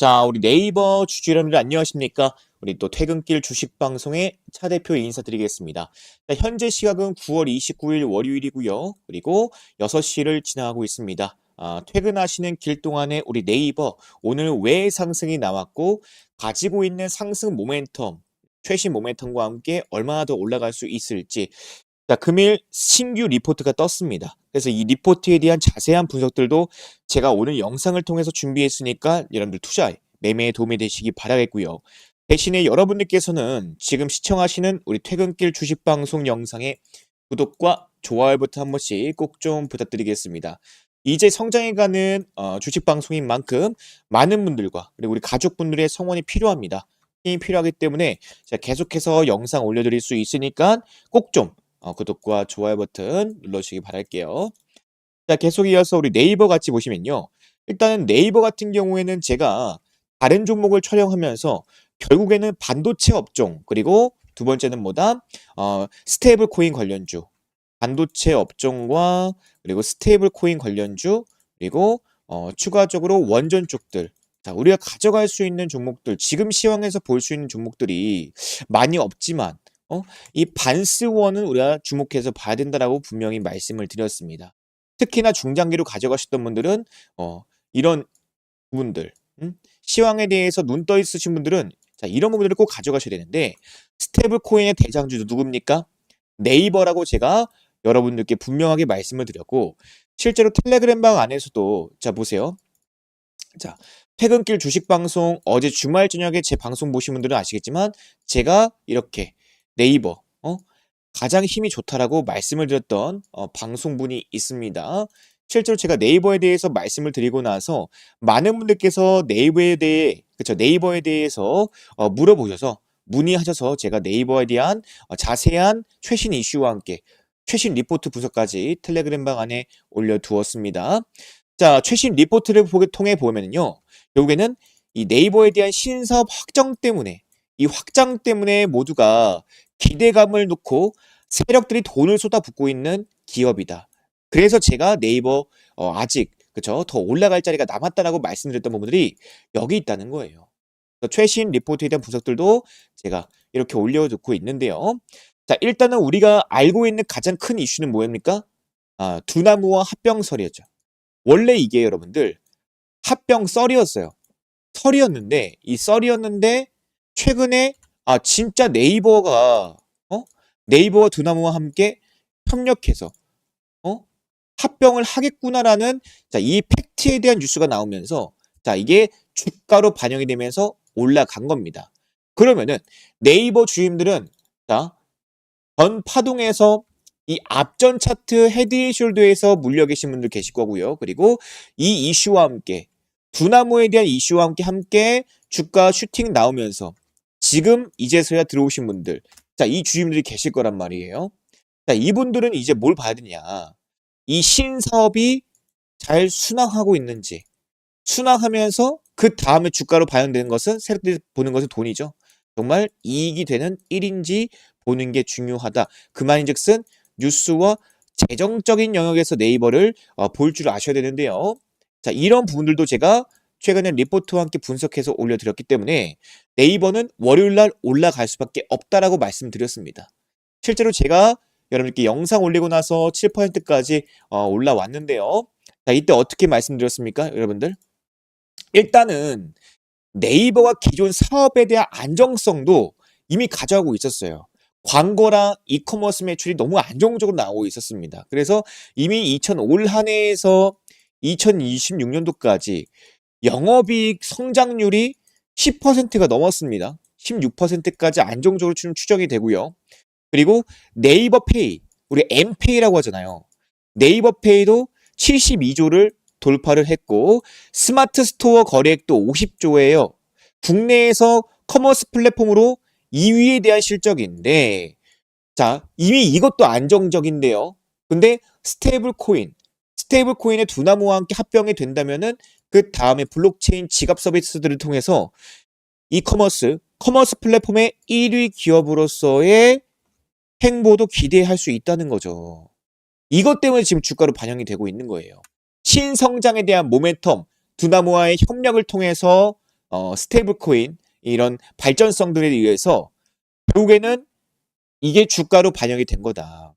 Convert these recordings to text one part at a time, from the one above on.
자, 우리 네이버 주주 여러분들 안녕하십니까? 우리 또 퇴근길 주식 방송의 차 대표 인사드리겠습니다. 자, 현재 시각은 9월 29일 월요일이고요. 그리고 6시를 지나가고 있습니다. 아, 퇴근하시는 길 동안에 우리 네이버 오늘 왜 상승이 나왔고 가지고 있는 상승 모멘텀, 최신 모멘텀과 함께 얼마나 더 올라갈 수 있을지 자, 금일 신규 리포트가 떴습니다. 그래서 이 리포트에 대한 자세한 분석들도 제가 오늘 영상을 통해서 준비했으니까 여러분들 투자에 매매에 도움이 되시기 바라겠고요. 대신에 여러분들께서는 지금 시청하시는 우리 퇴근길 주식 방송 영상의 구독과 좋아요부터 한 번씩 꼭 좀 부탁드리겠습니다. 이제 성장해가는 어, 주식 방송인 만큼 많은 분들과 그리고 우리 가족분들의 성원이 필요합니다. 힘이 필요하기 때문에 제가 계속해서 영상 올려드릴 수 있으니까 꼭 좀 어, 구독과 좋아요 버튼 눌러주시기 바랄게요. 자, 계속 이어서 우리 네이버 같이 보시면요. 일단은 네이버 같은 경우에는 제가 다른 종목을 촬영하면서 결국에는 반도체 업종 그리고 두 번째는 뭐다? 어, 스테이블 코인 관련주. 반도체 업종과 그리고 스테이블 코인 관련주 그리고 어, 추가적으로 원전 쪽들 자, 우리가 가져갈 수 있는 종목들, 지금 시황에서 볼 수 있는 종목들이 많이 없지만, 어? 이 반스원은 우리가 주목해서 봐야 된다라고 분명히 말씀을 드렸습니다. 특히나 중장기로 가져가셨던 분들은 어, 이런 부분들, 음? 시황에 대해서 눈 떠 있으신 분들은 자, 이런 부분들을 꼭 가져가셔야 되는데 스테이블 코인의 대장주도 누굽니까? 네이버라고 제가 여러분들께 분명하게 말씀을 드렸고 실제로 텔레그램 방 안에서도 자 보세요. 자, 퇴근길 주식 방송 어제 주말 저녁에 제 방송 보신 분들은 아시겠지만 제가 이렇게 네이버 어? 가장 힘이 좋다라고 말씀을 드렸던 어, 방송분이 있습니다. 실제로 제가 네이버에 대해서 말씀을 드리고 나서 많은 분들께서 네이버에 대해 그렇죠 네이버에 대해서 어, 물어보셔서 문의하셔서 제가 네이버에 대한 어, 자세한 최신 이슈와 함께 최신 리포트 분석까지 텔레그램방 안에 올려두었습니다. 자, 최신 리포트를 보게 통해 보면요. 결국에는 이 네이버에 대한 신사업 확정 때문에 이 확장 때문에 모두가 기대감을 놓고 세력들이 돈을 쏟아붓고 있는 기업이다. 그래서 제가 네이버 어, 아직 그쵸 더 올라갈 자리가 남았다라고 말씀드렸던 부분들이 여기 있다는 거예요. 최신 리포트에 대한 분석들도 제가 이렇게 올려놓고 있는데요. 자 일단은 우리가 알고 있는 가장 큰 이슈는 뭐입니까? 아, 두나무와 합병설이었죠. 원래 이게 여러분들 합병 썰이었어요. 설이었는데 이 썰이었는데 최근에 아 진짜 네이버가 어 네이버와 두나무와 함께 협력해서 어 합병을 하겠구나라는 자이 팩트에 대한 뉴스가 나오면서 자 이게 주가로 반영이 되면서 올라간 겁니다. 그러면은 네이버 주임들은 자 전 파동에서 이 앞전 차트 헤드앤숄더에서 물려 계신 분들 계실 거고요. 그리고 이 이슈와 함께 두나무에 대한 이슈와 함께 함께 주가 슈팅 나오면서 지금 이제서야 들어오신 분들 자 이 주임들이 계실 거란 말이에요. 자 이분들은 이제 뭘 봐야 되냐 이 신사업이 잘 순항하고 있는지 순항하면서 그 다음에 주가로 반영되는 것은 세력들이 보는 것은 돈이죠. 정말 이익이 되는 일인지 보는 게 중요하다. 그 말인즉슨 뉴스와 재정적인 영역에서 네이버를 어, 볼줄 아셔야 되는데요. 자 이런 부분들도 제가 최근에 리포트와 함께 분석해서 올려드렸기 때문에 네이버는 월요일날 올라갈 수밖에 없다라고 말씀드렸습니다. 실제로 제가 여러분께 영상 올리고 나서 7%까지 어, 올라왔는데요. 자, 이때 어떻게 말씀드렸습니까, 여러분들? 일단은 네이버가 기존 사업에 대한 안정성도 이미 가져가고 있었어요. 광고랑 이커머스 매출이 너무 안정적으로 나오고 있었습니다. 그래서 이미 2005올 한 해에서 2026년도까지 영업이익 성장률이 10%가 넘었습니다. 16%까지 안정적으로 추정이 되고요. 그리고 네이버 페이, 우리 엠페이라고 하잖아요. 네이버 페이도 72조를 돌파를 했고 스마트 스토어 거래액도 50조예요. 국내에서 커머스 플랫폼으로 2위에 대한 실적인데 자, 이미 이것도 안정적인데요. 근데 스테이블 코인, 스테이블 코인의 두나무와 함께 합병이 된다면은 그 다음에 블록체인 지갑 서비스들을 통해서 이커머스, 커머스 플랫폼의 1위 기업으로서의 행보도 기대할 수 있다는 거죠. 이것 때문에 지금 주가로 반영이 되고 있는 거예요. 신성장에 대한 모멘텀, 두나무와의 협력을 통해서 어, 스테이블 코인 이런 발전성들에 의해서 결국에는 이게 주가로 반영이 된 거다.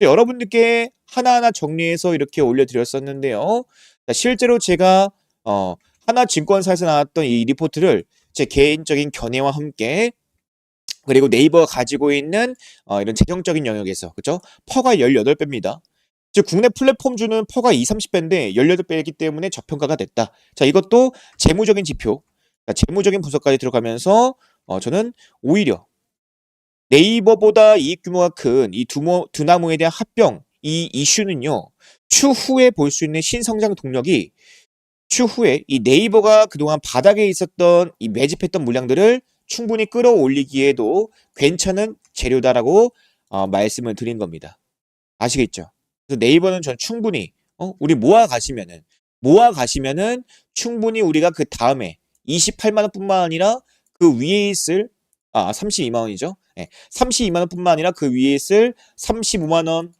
여러분들께 하나하나 정리해서 이렇게 올려드렸었는데요. 자, 실제로 제가 어, 하나증권사에서 나왔던 이 리포트를 제 개인적인 견해와 함께 그리고 네이버가 가지고 있는 어, 이런 재정적인 영역에서 그죠? 퍼가 18배입니다. 즉 국내 플랫폼주는 퍼가 2, 30배인데 18배이기 때문에 저평가가 됐다. 자 이것도 재무적인 지표, 자, 재무적인 분석까지 들어가면서 어, 저는 오히려 네이버보다 이익 규모가 큰 이두 나무에 대한 합병 이 이슈는요 추후에 볼 수 있는 신성장 동력이 추후에 이 네이버가 그동안 바닥에 있었던 이 매집했던 물량들을 충분히 끌어올리기에도 괜찮은 재료다라고 어, 말씀을 드린 겁니다. 아시겠죠? 그래서 네이버는 전 충분히 어, 우리 모아 가시면은 모아 가시면은 충분히 우리가 그 다음에 28만 원뿐만 아니라 그 위에 있을 아 32만 원이죠. 네, 32만 원뿐만 아니라 그 위에 있을 35만 원,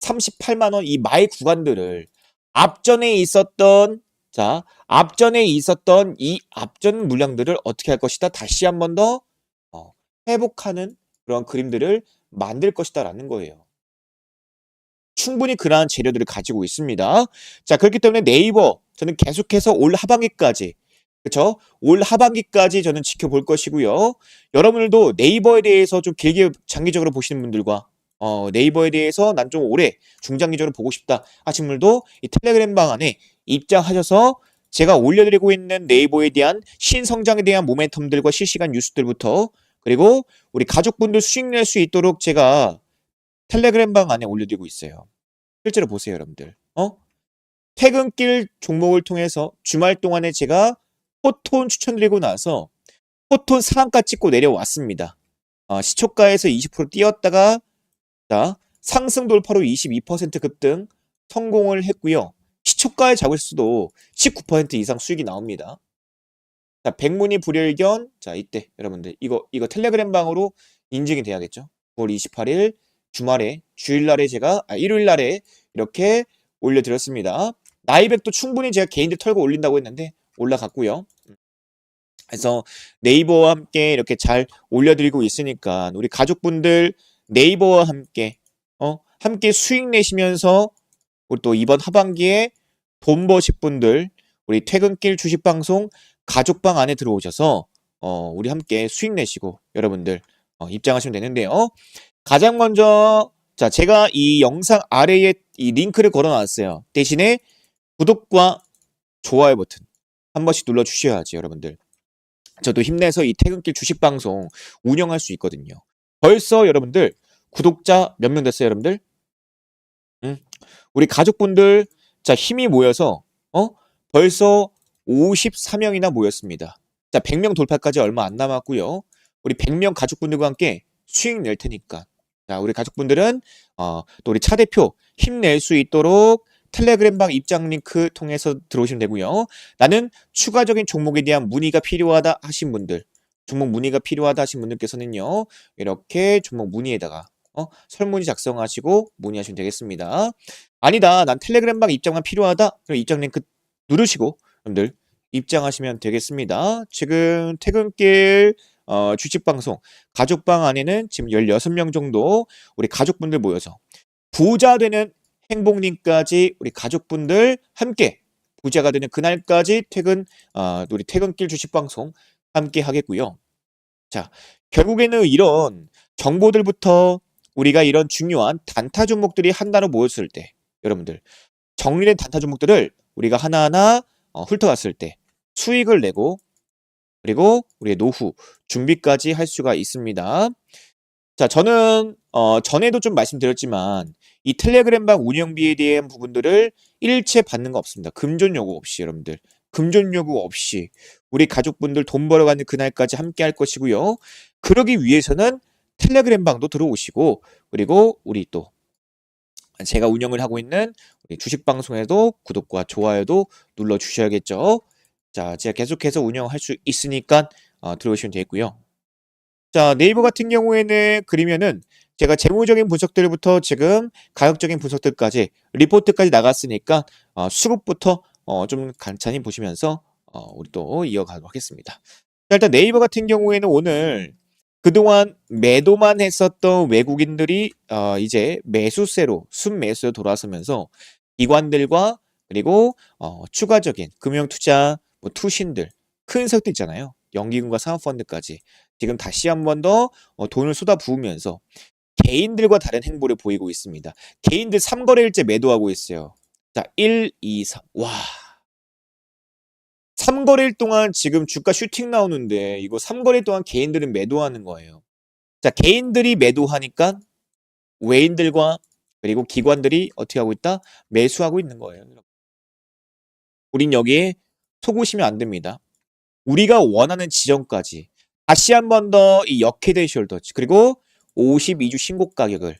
38만 원 이 마의 구간들을 앞전에 있었던 자 앞전에 있었던 이 앞전 물량들을 어떻게 할 것이다 다시 한 번더 어, 회복하는 그런 그림들을 만들 것이다라는 거예요. 충분히 그러한 재료들을 가지고 있습니다. 자 그렇기 때문에 네이버 저는 계속해서 올 하반기까지 그쵸? 올 하반기까지 저는 지켜볼 것이고요. 여러분들도 네이버에 대해서 좀 길게 장기적으로 보시는 분들과 어, 네이버에 대해서 난 좀 오래 중장기적으로 보고 싶다 하신 분들도 이 텔레그램 방 안에 입장하셔서 제가 올려드리고 있는 네이버에 대한 신성장에 대한 모멘텀들과 실시간 뉴스들부터 그리고 우리 가족분들 수익 낼 수 있도록 제가 텔레그램 방 안에 올려드리고 있어요. 실제로 보세요, 여러분들. 어? 퇴근길 종목을 통해서 주말 동안에 제가 포톤 추천드리고 나서 포톤 상한가 찍고 내려왔습니다. 어, 시초가에서 20% 뛰었다가 자, 상승 돌파로 22% 급등 성공을 했고요. 시초가에 잡을 수도 19% 이상 수익이 나옵니다. 자, 백문이 불여일견. 자, 이때 여러분들 이거 이거 텔레그램 방으로 인증이 돼야겠죠. 9월 28일 주말에 주일날에 제가 아, 일요일날에 이렇게 올려드렸습니다. 나이백도 충분히 제가 개인들 털고 올린다고 했는데 올라갔고요. 그래서 네이버와 함께 이렇게 잘 올려드리고 있으니까 우리 가족분들 네이버와 함께 어 함께 수익 내시면서 우리 또 이번 하반기에 돈 버실 분들 우리 퇴근길 주식 방송 가족방 안에 들어오셔서 어 우리 함께 수익 내시고 여러분들 어, 입장하시면 되는데요. 가장 먼저 자 제가 이 영상 아래에 이 링크를 걸어놨어요. 대신에 구독과 좋아요 버튼 한 번씩 눌러 주셔야지 여러분들. 저도 힘내서 이 퇴근길 주식 방송 운영할 수 있거든요. 벌써 여러분들 구독자 몇 명 됐어요, 여러분들? 응? 우리 가족분들 자 힘이 모여서 어 벌써 54명이나 모였습니다. 자 100명 돌파까지 얼마 안 남았고요. 우리 100명 가족분들과 함께 수익 낼 테니까 자 우리 가족분들은 어, 또 우리 차 대표 힘낼 수 있도록 텔레그램방 입장 링크 통해서 들어오시면 되고요. 나는 추가적인 종목에 대한 문의가 필요하다 하신 분들, 종목 문의가 필요하다 하신 분들께서는요. 이렇게 종목 문의에다가 어, 설문지 작성하시고 문의하시면 되겠습니다. 아니다. 난 텔레그램방 입장만 필요하다. 그럼 입장 링크 누르시고 여러분들 입장하시면 되겠습니다. 지금 퇴근길 어, 주식방송 가족방 안에는 지금 16명 정도 우리 가족분들 모여서 부자 되는 행복님까지 우리 가족분들 함께 부자가 되는 그날까지 퇴근 어, 우리 퇴근길 주식방송 함께 하겠고요. 자 결국에는 이런 정보들부터 우리가 이런 중요한 단타 종목들이 한단어 모였을 때 여러분들 정리된 단타 종목들을 우리가 하나하나 어, 훑어갔을 때 수익을 내고 그리고 우리의 노후 준비까지 할 수가 있습니다. 자, 저는 어, 전에도 좀 말씀드렸지만 이 텔레그램 방 운영비에 대한 부분들을 일체 받는 거 없습니다. 금전 요구 없이 여러분들. 금전 요구 없이 우리 가족분들 돈 벌어가는 그날까지 함께 할 것이고요. 그러기 위해서는 텔레그램 방도 들어오시고 그리고 우리 또 제가 운영을 하고 있는 우리 주식 방송에도 구독과 좋아요도 눌러 주셔야겠죠. 자, 제가 계속해서 운영할 수 있으니까 어, 들어오시면 되겠고요. 자, 네이버 같은 경우에는 그러면은 제가 재무적인 분석들부터 지금 가격적인 분석들까지 리포트까지 나갔으니까 어, 수급부터 어, 좀 간단히 보시면서 어, 우리 또 이어가도록 하겠습니다. 자, 일단 네이버 같은 경우에는 오늘 그동안 매도만 했었던 외국인들이 어, 이제 매수세로 순매수로 돌아서면서 기관들과 그리고 어, 추가적인 금융투자 뭐 투신들 큰 세력들 있잖아요. 연기금과 사모펀드까지 지금 다시 한 번더 어, 돈을 쏟아 부으면서 개인들과 다른 행보를 보이고 있습니다. 개인들 3거래일째 매도하고 있어요. 자, 1, 2, 3. 와. 3거래일 동안 지금 주가 슈팅 나오는데 이거 3거래일 동안 개인들은 매도하는 거예요. 자, 개인들이 매도하니까 외인들과 그리고 기관들이 어떻게 하고 있다? 매수하고 있는 거예요. 우린 여기에 속으시면 안 됩니다. 우리가 원하는 지점까지 다시 한 번 더 이 역헤드 숄더치 그리고 52주 신고 가격을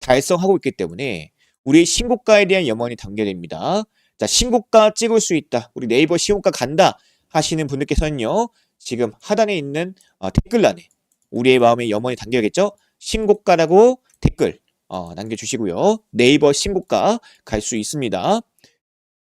달성하고 있기 때문에 우리의 신고가에 대한 염원이 담겨됩니다. 자, 신고가 찍을 수 있다. 우리 네이버 신고가 간다 하시는 분들께서는요. 지금 하단에 있는 어, 댓글란에 우리의 마음의 염원이 담겨야겠죠? 신고가라고 댓글 어, 남겨주시고요. 네이버 신고가 갈 수 있습니다.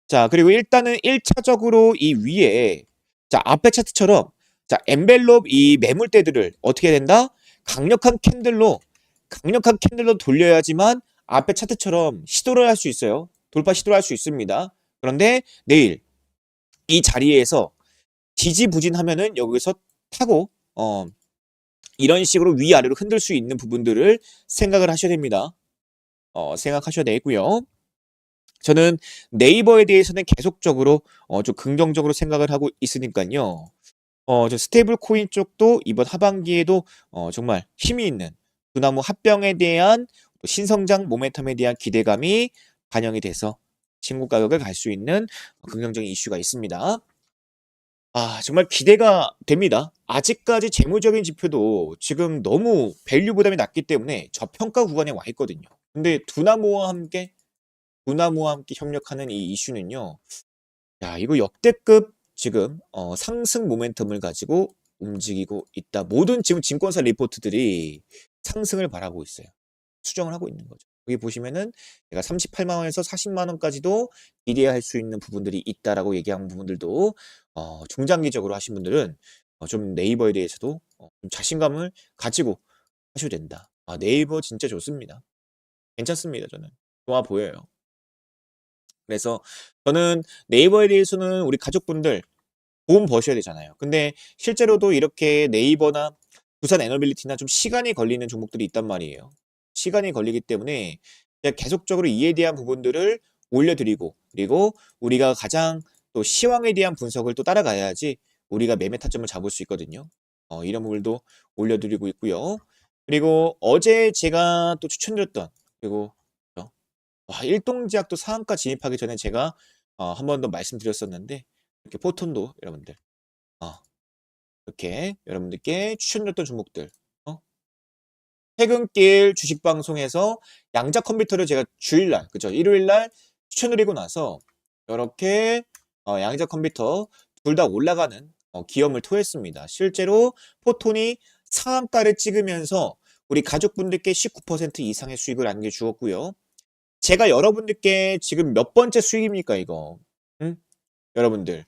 자, 그리고 일단은 1차적으로 이 위에 자, 앞에 차트처럼 자, 엔벨롭 이 매물대들을 어떻게 해야 된다? 강력한 캔들로 강력한 캔들로 돌려야지만 앞에 차트처럼 시도를 할 수 있어요. 돌파 시도를 할 수 있습니다. 그런데 내일 이 자리에서 지지부진하면은 여기서 타고 어 이런 식으로 위아래로 흔들 수 있는 부분들을 생각을 하셔야 됩니다. 어 생각하셔야 되고요. 저는 네이버에 대해서는 계속적으로 어 좀 긍정적으로 생각을 하고 있으니까요. 어, 저 스테이블 코인 쪽도 이번 하반기에도 어, 정말 힘이 있는 두나무 합병에 대한 또 신성장 모멘텀에 대한 기대감이 반영이 돼서 신고 가격을 갈 수 있는 긍정적인 이슈가 있습니다. 아, 정말 기대가 됩니다. 아직까지 재무적인 지표도 지금 너무 밸류 부담이 낮기 때문에 저평가 구간에 와 있거든요. 근데 두나무와 함께 두나무와 함께 협력하는 이 이슈는요. 야, 이거 역대급 지금 어, 상승 모멘텀을 가지고 움직이고 있다. 모든 지금 증권사 리포트들이 상승을 바라고 있어요. 수정을 하고 있는 거죠. 여기 보시면은 내가 38만 원에서 40만 원까지도 기대할 수 있는 부분들이 있다라고 얘기한 부분들도 어, 중장기적으로 하신 분들은 어, 좀 네이버에 대해서도 어, 좀 자신감을 가지고 하셔도 된다. 아, 네이버 진짜 좋습니다. 괜찮습니다. 저는 좋아 보여요. 그래서 저는 네이버에 대해서는 우리 가족분들 돈 버셔야 되잖아요. 근데 실제로도 이렇게 네이버나 부산 에너빌리티나 좀 시간이 걸리는 종목들이 있단 말이에요. 시간이 걸리기 때문에 계속적으로 이에 대한 부분들을 올려드리고 그리고 우리가 가장 또 시황에 대한 분석을 또 따라가야지 우리가 매매 타점을 잡을 수 있거든요. 어, 이런 부분도 올려드리고 있고요. 그리고 어제 제가 또 추천드렸던 그리고 어, 와, 일동제약도 상한가 진입하기 전에 제가 어, 한 번 더 말씀드렸었는데 이렇게 포톤도 여러분들 어, 이렇게 여러분들께 추천드렸던 종목들 어? 퇴근길 주식 방송에서 양자 컴퓨터를 제가 주일날 그죠 일요일날 추천드리고 나서 이렇게 어, 양자 컴퓨터 둘 다 올라가는 어, 기염을 토했습니다. 실제로 포톤이 상한가를 찍으면서 우리 가족분들께 19% 이상의 수익을 안겨주었고요. 제가 여러분들께 지금 몇 번째 수익입니까 이거? 응? 여러분들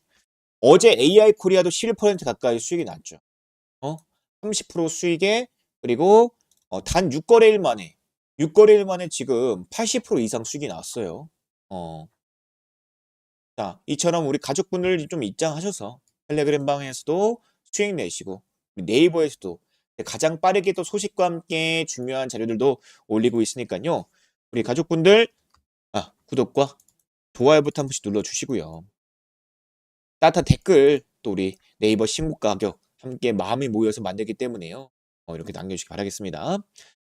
어제 AI 코리아도 11% 가까이 수익이 났죠. 어? 30% 수익에 그리고 어, 단 6거래일 만에 6거래일 만에 지금 80% 이상 수익이 났어요. 어. 자, 이처럼 우리 가족분들 좀 입장하셔서 텔레그램 방에서도 수익 내시고 네이버에서도 가장 빠르게 또 소식과 함께 중요한 자료들도 올리고 있으니까요. 우리 가족분들 아, 구독과 좋아요 버튼 한 번씩 눌러주시고요. 따뜻한 댓글 또 우리 네이버 신고 가격 함께 마음이 모여서 만들기 때문에요. 어, 이렇게 남겨주시기 바라겠습니다.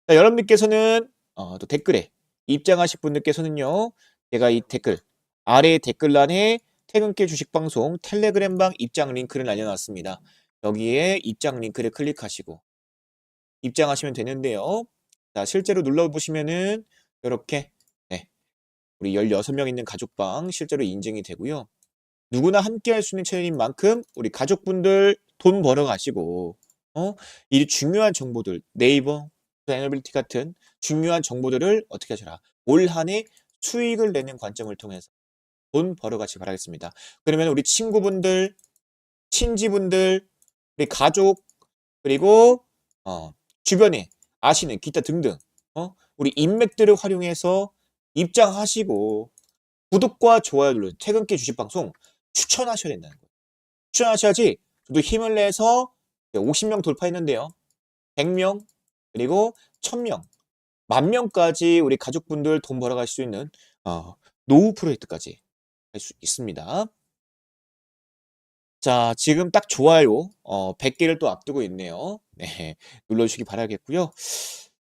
자, 여러분들께서는 어, 또 댓글에 입장하실 분들께서는요. 제가 이 댓글 아래 댓글란에 퇴근길 주식방송 텔레그램방 입장 링크를 날려놨습니다. 여기에 입장 링크를 클릭하시고 입장하시면 되는데요. 자, 실제로 눌러보시면은 이렇게 네, 우리 16명 있는 가족방 실제로 인증이 되고요. 누구나 함께 할 수 있는 채널인 만큼 우리 가족분들 돈 벌어 가시고 어? 이 중요한 정보들 네이버, 에너빌티 같은 중요한 정보들을 어떻게 하셔라. 올 한 해 수익을 내는 관점을 통해서 돈 벌어 가시기 바라겠습니다. 그러면 우리 친구분들 친지분들, 우리 가족, 그리고 어, 주변에 아시는 기타 등등 어? 우리 인맥들을 활용해서 입장하시고 구독과 좋아요 눌러 퇴근길 주식방송 추천하셔야 된다는 거예요. 추천하셔야지 저도 힘을 내서 50명 돌파했는데요. 100명 그리고 1000명 만 명까지 우리 가족분들 돈 벌어갈 수 있는 어, 노후 프로젝트까지 할 수 있습니다. 자, 지금 딱 좋아요 어, 100개를 또 앞두고 있네요. 네, 눌러주시기 바라겠고요.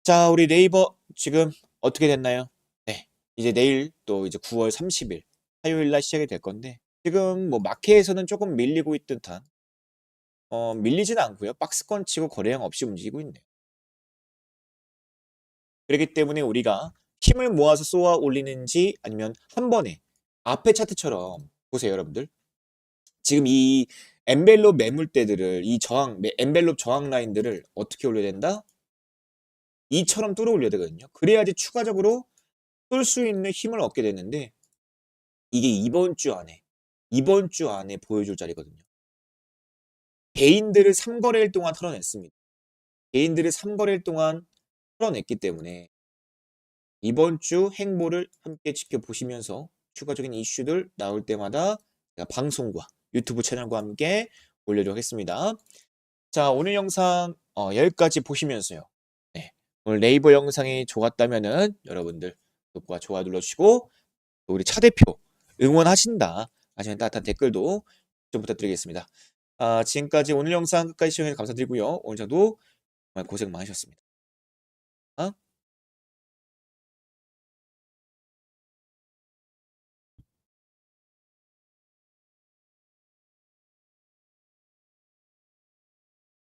자, 우리 네이버 지금 어떻게 됐나요? 네, 이제 내일 또 이제 9월 30일 화요일 날 시작이 될 건데 지금 뭐 마켓에서는 조금 밀리고 있는 듯한 어, 밀리지는 않고요. 박스권 치고 거래량 없이 움직이고 있네요. 그렇기 때문에 우리가 힘을 모아서 쏘아 올리는지 아니면 한 번에 앞에 차트처럼 보세요, 여러분들. 지금 이 엔벨롭 매물대들을 이 저항 매- 엔벨롭 저항 라인들을 어떻게 올려야 된다? 이처럼 뚫어 올려야 되거든요. 그래야지 추가적으로 뚫을 수 있는 힘을 얻게 되는데 이게 이번 주 안에 이번 주 안에 보여줄 자리거든요. 개인들을 3거래일 동안 털어냈습니다. 개인들을 3거래일 동안 털어냈기 때문에 이번 주 행보를 함께 지켜보시면서 추가적인 이슈들 나올 때마다 방송과 유튜브 채널과 함께 올려드리도록 하겠습니다. 자, 오늘 영상 어, 여기까지 보시면서요. 네, 오늘 네이버 영상이 좋았다면은 여러분들 구독과 좋아요 눌러주시고 또 우리 차 대표 응원하신다 하시는 따뜻한 댓글도 좀 부탁드리겠습니다. 아, 지금까지 오늘 영상 끝까지 시청해주셔서 감사드리고요. 오늘 저도 고생 많으셨습니다. 어?